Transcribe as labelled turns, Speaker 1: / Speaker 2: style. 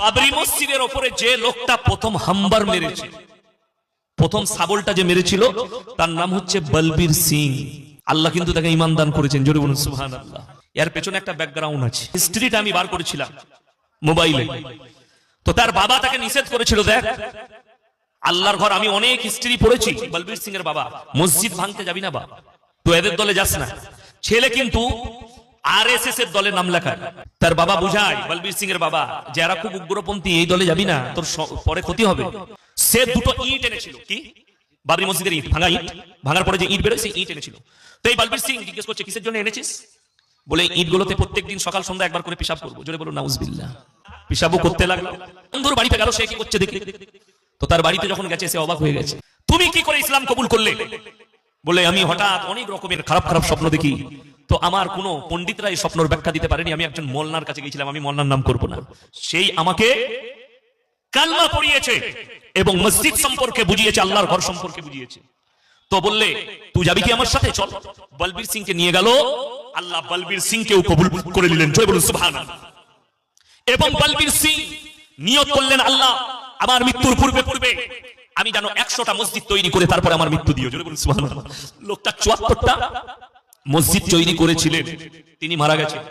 Speaker 1: বাবরি মসজিদের ওপরে যে লোকটা প্রথম হাম্বার মেরেছে, প্রথম সাবলটা যে মেরেছিল, তার নাম হচ্ছে বলবীর সিং। আল্লাহ কিন্তু তাকে ইমান দান করেছেন, জোরে বলুন সুহান আল্লাহ এর পেছনে একটা ব্যাকগ্রাউন্ড আছে। হিস্ট্রিটা আমি বার করেছিলাম মোবাইলে তো তার বাবা তাকে নিষেধ করেছিল, দেখ, আল্লাহর ঘর, আমি অনেক হিস্ট্রি পড়েছি, বলবীর সিং এর বাবা। মসজিদ ভাঙতে যাবি না বা তো এদের দলে যাস না। ছেলে কিন্তু আর এস এস এর না সকাল সন্ধ্যা একবার করে পিসাব করব। জোরে বলো, নাউজবিল্লাহ। পিসাবও করতে লাগল। বাড়িতে গেল, সে কি করছে দেখি? তো তার বাড়িতে যখন গেছে, সে অবাক হয়ে গেছে। তুমি কি করে ইসলাম কবুল করলে? বলে, আমি হঠাৎ অনেক রকমের খারাপ খারাপ স্বপ্ন দেখি। তো আমার কোনো পণ্ডিতরা এই স্বপ্নর ব্যাখ্যা দিতে পারেনি। আমি একজন মোল্লার কাছে গেছিলাম আমি মোল্লার নাম করব না। সেই আমাকে কালমা পড়িয়েছে এবং মসজিদ সম্পর্কে বুঝিয়েছে, আল্লাহর ঘর সম্পর্কে বুঝিয়েছে। তো বললে, তুই যাবি কি আমার সাথে? চল। বলবীর সিংকে নিয়ে গেল। আল্লাহ বলবীর সিংকেও কবুল করে নিলেন। জয় বলুন, সুবহানাল্লাহ। এবং বলবীর সিং নিয়ত করলেন আল্লাহ, আমার মৃত্যুর পূর্বে পূর্বে আমি যেন একশোটা মসজিদ তৈরি করে তারপরে আমার মৃত্যু দিও। জোরে বলুন, সুবহানাল্লাহ। লোকটা চুয়াত্তরটা মসজিদ তৈরি করেছিলেন। তিনি মারা গেছেন।